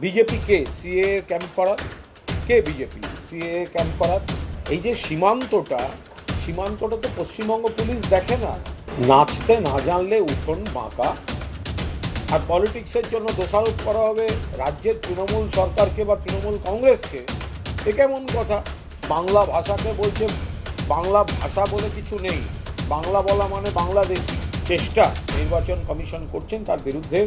BJP কে? CA camp করার কে BJP? CA camp করার এই যে সীমান্তটা সীমান্তটা তো পশ্চিমবঙ্গ পুলিশ দেখে না। নাচতে না জানলে উঠোন বাঁকা। আর পলিটিক্সের জন্য দোষারোপ করা হবে রাজ্যের তৃণমূল সরকারকে বা তৃণমূল কংগ্রেসকে। এ কেমন কথা? বাংলা ভাষাকে বলছে, বাংলা ভাষা বলে কিছু নেই। বাংলা বলা মানে বাংলাদেশ। চেষ্টা। নির্বাচন কমিশন করছেন তার বিরুদ্ধে।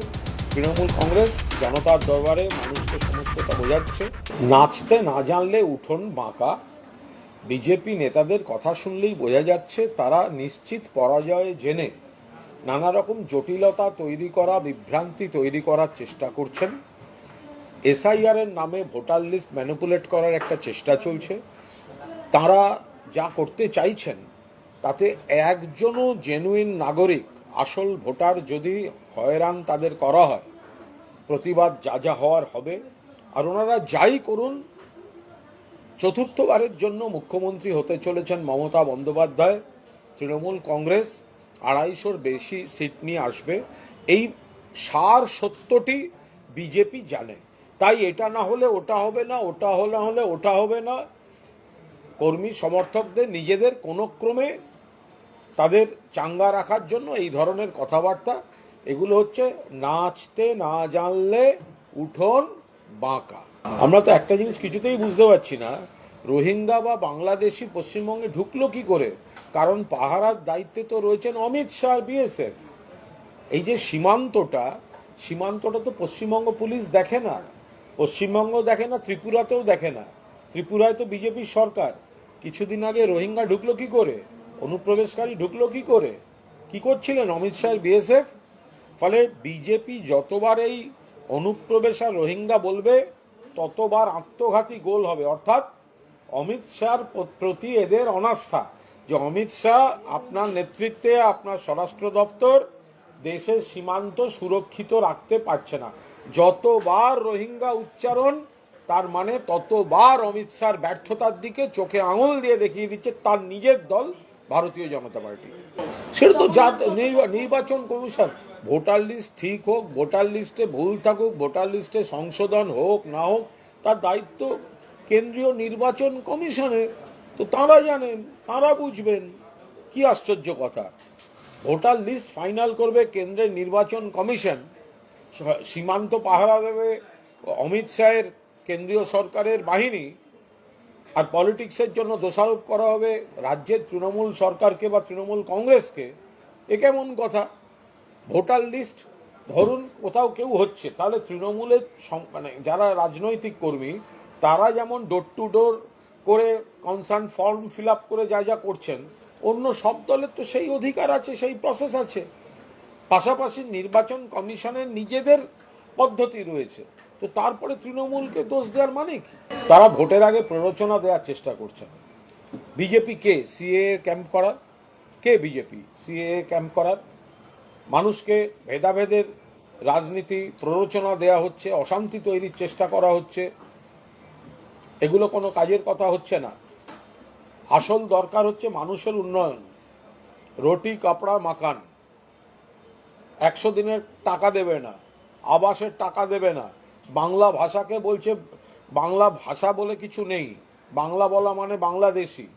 তৃণমূল কংগ্রেস, জনতার দরবারে মানুষকে সমস্তটা বোঝাচ্ছে। নাচতে না জানলে উঠোন বাঁকা। বিজেপি নেতাদের কথা শুনলেই বোঝা যাচ্ছে তারা নিশ্চিত পরাজয় জেনে নানা রকম জটিলতা তৈরি করা, বিভ্রান্তি তৈরি করার চেষ্টা করছেন। এসআইআর এর নামে ভোটার লিস্ট ম্যানিপুলেট করার একটা চেষ্টা চলছে। তারা যা করতে চাইছেন, তাতে একজনও জেনুইন নাগরিক আসল ভোটার যদি হয়রান তাদের করা হয়, প্রতিবাদ যা যা হওয়ার হবে, আর ওনারা যাই করুন, চতুর্থবারের জন্য মুখ্যমন্ত্রী হতে চলেছেন মমতা বন্দ্যোপাধ্যায়, তৃণমূল কংগ্রেস, আড়াইশোর বেশি সিট নিয়ে আসবে। এই সার সত্যটি বিজেপি জানে। তাই এটা না হলে ওটা হবে না, ওটা হলে হলে ওটা হবে না। কর্মী সমর্থকদের নিজেদের কোনো ক্রমে তাদের চাঙ্গা রাখার জন্য এই ধরনের কথাবার্তা, এগুলো হচ্ছে নাচতে না জানলে উঠোন বাঁকা। আমরা তো একটা জিনিস কিছুতেই বুঝতে পারছি না, রোহিঙ্গা বা বাংলাদেশি পশ্চিমবঙ্গে ঢুকলো কি করে? কারণ পাহারার দায়িত্বে তো রয়েছেন অমিত শাহ, বিএসএফ। এই যে সীমান্তটা সীমান্তটা তো পশ্চিমবঙ্গ পুলিশ দেখে না। পশ্চিমবঙ্গ দেখে না, ত্রিপুরাতেও দেখে না। ত্রিপুরায় তো বিজেপির সরকার। কিছুদিন আগে রোহিঙ্গা ঢুকলো কি করে? অনুপ্রবেশকারী ঢুকলো কি করে? কি করছিলেন অমিত শাহ, বিএসএফ? ফলে বিজেপি যতবার এই অনুপ্রবেশ আর রোহিঙ্গা বলবে, ততবার আত্মঘাতী গোল হবে। অর্থাৎ অমিত শাহর প্রতি এদের অনাস্থা যে অমিত শাহ আপনার নেতৃত্বে, আপনার স্বরাষ্ট্র দপ্তর দেশের সীমান্ত সুরক্ষিত রাখতে পারছে না। যতবার রোহিঙ্গা উচ্চারণ, তার মানে ততবার অমিত শাহর ব্যর্থতার দিকে চোখে আঙুল দিয়ে দেখিয়ে দিচ্ছে তার নিজের দল ভারতীয় জনতা পার্টি। সেটা তো যা নির্বা- নির্বাচন কমিশন, ভোটার লিস্ট ঠিক হোক, ভোটার লিস্টে ভুল থাকুক, ভোটার লিস্টে সংশোধন হোক, না হোক, তার দায়িত্ব কেন্দ্রীয় নির্বাচন কমিশনের তো তারা জানেন, তারা বুঝবেন, কি আশ্চর্য কথা। ভোটার লিস্ট ফাইনাল করবে কেন্দ্রের নির্বাচন কমিশন। সীমান্ত পাহারা দেবে অমিত শাহের কেন্দ্রীয় সরকারের বাহিনী। আর পলিটিক্সের জন্য দোষারোপ করা হবে রাজ্যের তৃণমূল সরকারকে বা তৃণমূল কংগ্রেসকে, এ কেমন কথা? ভোটার লিস্ট, ধরুন কোথাও কেউ হচ্ছে, তাহলে তৃণমূলের মানে যারা রাজনৈতিক কর্মী, তারা যেমন ডোর টু ডোর করে কনসার্ন ফর্ম ফিল আপ করে যা যা করছেন, অন্য সব দলের তো সেই অধিকার আছে, সেই প্রসেস আছে। পাশাপাশি নির্বাচন কমিশনের নিজেদের পদ্ধতি রয়েছে। তো তারপরে তৃণমূলকে দোষ দেওয়ার মানে কি? তারা ভোটের আগে প্ররোচনা দেওয়ার চেষ্টা করছেন বিজেপি কে? সিএ ক্যাম্প করার। কে বিজেপি? সিএ ক্যাম্প করার। মানুষকে ভেদাভেদের রাজনীতি প্ররোচনা দেয়া হচ্ছে, অশান্তি তৈরির চেষ্টা করা হচ্ছে। এগুলো কোনো কাজের কথা হচ্ছে না। আসল দরকার হচ্ছে মানুষের উন্নয়ন। রুটি, কাপড়া মাকান একশো দিনের টাকা দেবে না। আবাসের টাকা দেবে না। বাংলা ভাষাকে বলছে, বাংলা ভাষা বলে কিছু নেই। বাংলা বলা মানে বাংলাদেশি।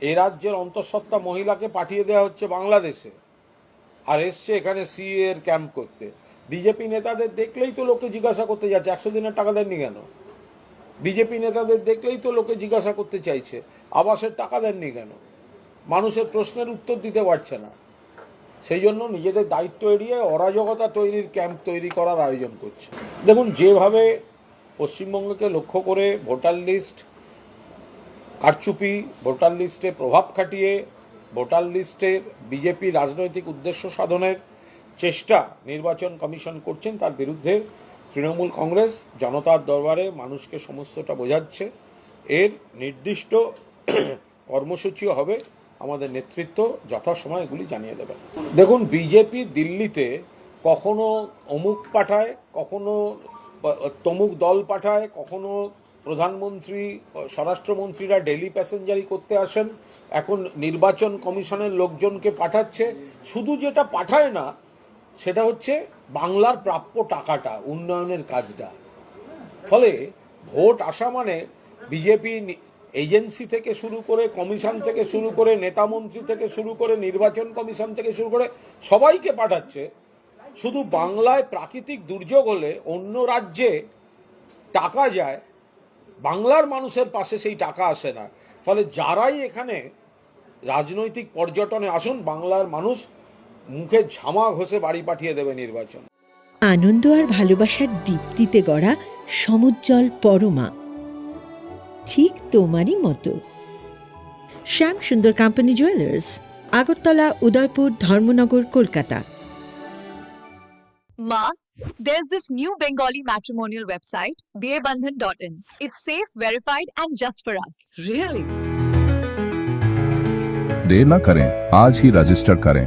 এ রাজ্যের অন্তঃসত্ত্বা মহিলাকে পাঠিয়ে দেওয়া হচ্ছে বাংলাদেশে। আর এসছে এখানে সি এর ক্যাম্প করতে। বিজেপি নেতাদের দেখলেই তো লোকে জিজ্ঞাসা করতে যাচ্ছে, একশো দিনের টাকা দেননি কেন? বিজেপি নেতাদের দেখলেই তো লোকে জিজ্ঞাসা করতে চাইছে, আবাসের টাকা দেননি কেন? মানুষের প্রশ্নের উত্তর দিতে পারছে না। সেই জন্য নিজেদের দায়িত্ব এড়িয়ে অরাজকতা তৈরির ক্যাম্প তৈরি করার আয়োজন করছে। দেখুন, যেভাবে পশ্চিমবঙ্গকে লক্ষ্য করে ভোটার লিস্ট কারচুপি, ভোটার লিস্টে প্রভাব খাটিয়ে, ভোটার লিস্টের বিজেপি রাজনৈতিক উদ্দেশ্য সাধনের চেষ্টা নির্বাচন কমিশন করছেন, তার বিরুদ্ধে তৃণমূল কংগ্রেস, জনতার দরবারে মানুষকে সমস্তটা বোঝাচ্ছে। এর নির্দিষ্ট কর্মসূচিও হবে। আমাদের নেতৃত্ব যথাসময় এগুলি জানিয়ে দেবে। দেখুন, বিজেপি দিল্লিতে কখনো অমুক পাঠায়, কখনো তমুক দল পাঠায়, কখনো প্রধানমন্ত্রী, স্বরাষ্ট্রমন্ত্রীরা ডেলি প্যাসেঞ্জারি করতে আসেন, এখন নির্বাচন কমিশনের লোকজনকে পাঠাচ্ছে। শুধু যেটা পাঠায় না, সেটা হচ্ছে বাংলার প্রাপ্য টাকাটা, উন্নয়নের কাজটা। ফলে ভোট আসা মানে বিজেপি এজেন্সি থেকে শুরু করে কমিশন থেকে শুরু করে নেতামন্ত্রী থেকে শুরু করে নির্বাচন কমিশন থেকে শুরু করে সবাইকে পাঠাচ্ছে। শুধু বাংলায় প্রাকৃতিক দুর্যোগ হলে অন্য রাজ্যে টাকা যায়, বাংলার মানুষের পাশে সেই টাকা আসে না। ফলে যারাই এখানে রাজনৈতিক পর্যটনে আসুন, বাংলার মানুষ মুখে ঝামা ঘষে বাড়ি পাঠিয়ে দেবে নির্বাচন। আনন্দ আর ভালোবাসার দীপ্তিতে গড়া সমুজ্জ্বল পরমা। ঠিক তোমারই মতো Shyam Sundar company jewellers Agartala Udaipur Dharmanagar Kolkata Ma, there's this new Bengali matrimonial website, bearbandhan.in. It's safe, verified, and just for us. Really? देर न करें आज ही रजिस्टर करें